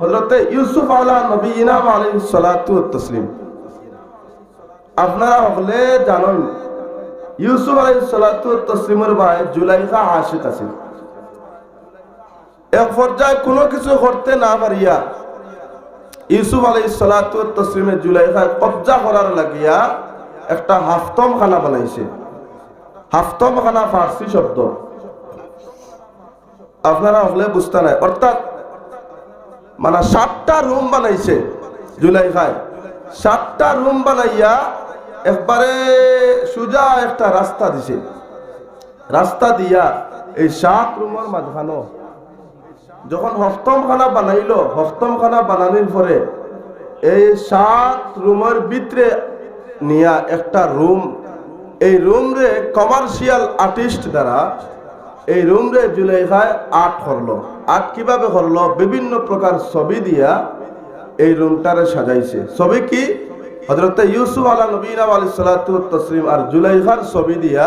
হজরতে ইউসুফ আলা নবী ইনাম আলী সালাতু তসলিম। আপনারা হলে জানেন, ইউসুফ আলাই সালাতু তসলিমের ভাই জুলাইখা আশিক আছে। এক পর্যায়ে কোনো কিছু করতে না পারিয়া ইউসুফ আলাই সালাতু তসলিমের জুলাইখা কবজা করার লাগিয়া একটা হাফতম খানা বানাইছে। হাফতম খানা ফার্সি শব্দ। আপনারা হলে বুঝতে নাই। অর্থাৎ মানে সাতটা রুম বানাইছে জুলাই খায় সাতটা রুম বানাইয়া একবারে সোজা একটা রাস্তা দিছে। রাস্তা দিয়া এই সাত রুমের মাঝখানো, যখন হস্তম খানা বানাইলো হস্তম খানা বানানোর পরে এই সাত রুমের ভিতরে নিয়া একটা রুম এই রুম রে কমার্শিয়াল আর্টিস্ট দ্বারা এই রুম রে জুলেখায় আর্ট করল। আর্ট কীভাবে করল? বিভিন্ন প্রকার ছবি দিয়া এই রুমটারে সাজাইছে। ছবি কি? হজরত ইউসুফ আলা নবীন আলী সালাতু তসলিম আর জুলাইখার ছবি দিয়া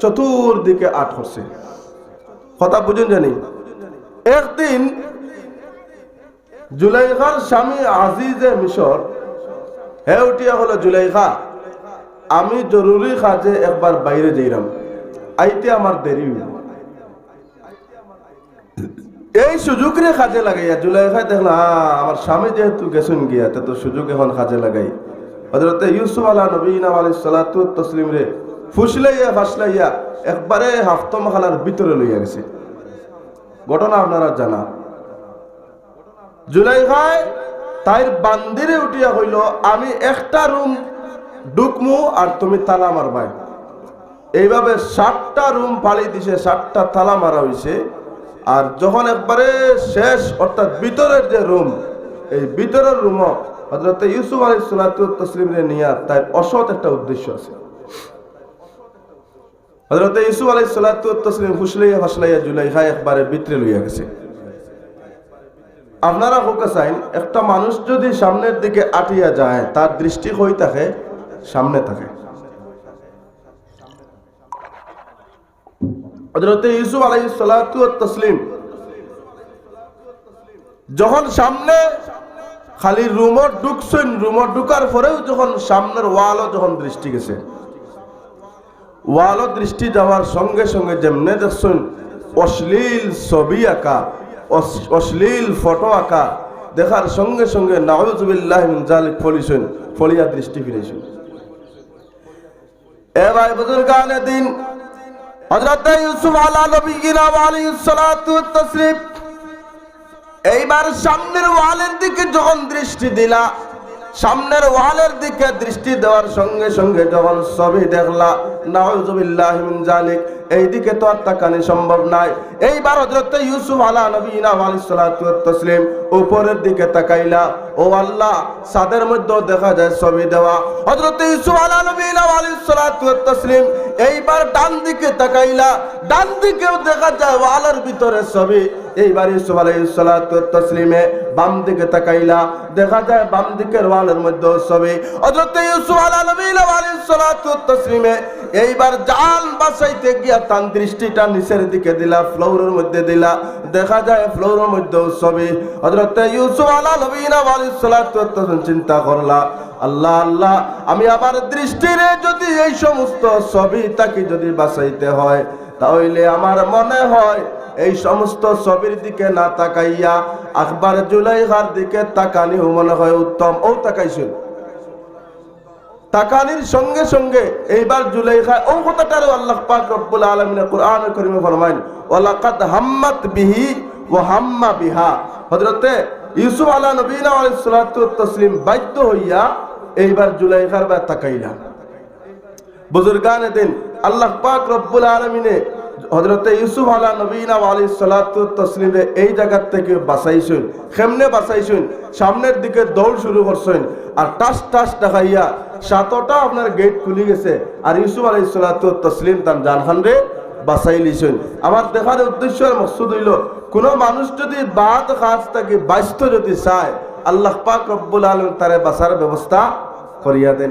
চতুর্দিকে আর্ট করছে। কথা বুঝুন জানি? একদিন জুলাইখার স্বামী আজিজে মিশর, হে উঠিয়া হলো জুলাইখা, আমি জরুরি কাজে একবার বাইরে যাইলাম আইতে আমার দেরি হইল। এই সুযোগ রে কাজে লাগাইয়া জুলাইখায় দেখলাম আমার স্বামী যেহেতু গেছেন গিয়া, তে তো সুযোগ এখন কাজে লাগাই। হজরতে ইউসুফ আলা নবীন আলী তসলিম রে ফুসলাইয়া ফাসলাইয়া একবারে হাফতম খানার ভিতরে লইয়া গেছে। ঘটনা আপনারা জানা। জুলাইখায় তাইর বান্দিরে উঠিয়া হইল আমি একটা রুম ঢুকমু আর তুমি তালা মারবাই। এইভাবে সাতটা রুম ফালি দিছে, সাতটা তালা মারা হইছে। আর যখন একবারে শেষ, অর্থাৎ ভিতরের যে রুম, এই ভিতরের রুম হজরত ইউসুফ আলী তসলিম রে নিয়া তার অসৎ একটা উদ্দেশ্য আছে। হজরত ইউসুফ আলী তসলিম ফুসলাইয়া ফাসলাইয়া জুলাই খাই একবারে ভিতরে লইয়া গেছে। আপনারা হোকা চাইন, একটা মানুষ যদি সামনের দিকে আটিয়া যায়, তার দৃষ্টি হই থাকে, সামনে থাকে। হজরত ইউসুফ আলাই তসলিম যখন সামনে খালি রুমর ঢুকছেন রুমর ঢুকার পরেও যখন সামনের ওয়ালও যখন দৃষ্টি গেছে, ওয়ালও দৃষ্টি যাওয়ার সঙ্গে সঙ্গে যেমনে দেখছেন, অশ্লীল ছবি আঁকা অশ্লীল ফটো আঁকা, দেখার সঙ্গে সঙ্গে নাউজুবিল্লাহ জালিক ফলিছেন, ফলিয়া দৃষ্টি ফিরেছেন এ ভাই বুজুর্গানে দিন হযরত ইউসুফ আলা নবীনা আলাইহিস সালাতু তাসলিম এইবার সামনের ওয়ালের দিকে যখন দৃষ্টি দিলা সামনের ওয়ালের দিকে দৃষ্টি দেওয়ার সঙ্গে সঙ্গে যখন ছবি দেখলা, নাউজুবিল্লাহ মিন জালিক এই দিকে তো আর তাকানি সম্ভব নাই। এইবার হযরত ইউসুফ আলা নবীনা আলাইহিস সালাতু উপরের দিকে তাকাইলা, ও আল্লাহ সাদের মধ্যে দেখা যায় ছবি দেওয়া। হযরত ইউসুফ আলা নবীনা আলাইহিস সালাতু তাসলিম এইবার ডান দিকে তাকাইলা, ডান দিকেও দেখা যায় ওয়ালের ভিতরে ছবি এইবার ইউসুফ তাসলিমে বাম দিকে তাকাইলা, দেখা যায় বাম দিকের ওয়ালের মধ্যে ছবি হযরত ইউসুফ আলা নবীনা আলাইহিস সালাতু তাসলিমে এইবার জাল বাসাইতে গিয়া তান দৃষ্টিটা নিচের দিকে দিলা, ফ্লোরের মধ্যে দিলা, দেখা যায় ফ্লোরের মধ্যে ছবি হযরত ইউসুফ আলা নবীনা সালাতু তাসলিম চিন্তা করলা, আল্লাহ আল্লাহ, আমি আবার দৃষ্টিরে যদি এই সমস্ত ছবি তাকে যদি বাঁচাইতে হয় তাহলে আমার মনে হয় এই সমস্ত ছবির দিকে না তাকাইয়া আকবার জুলাইখার দিকে তাকানিও মনে হয় উত্তম। ও তাকাইছিল তাকানির সঙ্গে সঙ্গে এইবার জুলাইখা, ও কথাটারও আল্লাহ পাক রব্বুল আলামিনের কোরআন করিমে ফরমাইন, ওয়ালাকাদ হাম্মাত বিহি ওয়া হাম্মা বিহা। হযরতে ইউসুফ আলা নবীনা আলাইহিস সালাতু তাসলিম বাধ্য হইয়া এইবার জুলাইখার বা তাকাইলা বুজুর্গানে দিন আল্লাহ পাক রব্বুল আলামিনে হযরতে ইউসুফ আলা নবীনা আলাইহিস সালাতু তাসলিমে এই জায়গার থেকে বাঁচাইছেন। কেমনে বাঁচাইছেন? সামনের দিকে দৌড় শুরু করছেন আর টাস টাস দেখাইয়া সাতটা আপনার গেট খুলে গেছে আর ইউসুফ আলাইহিস সালাতু তাসলিম তার জানখান রে বাঁচাই লিছেন আমার দেখার উদ্দেশ্য আর মকসুদ হইল, কোনো মানুষ যদি বাদ কাজ থাকে বাস্ত যদি চায়, আল্লাহ পাক রব্বুল আলম তারে বাঁচার ব্যবস্থা করিয়া দেন।